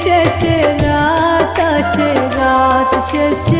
শেষে রাত আসে রাত শেষে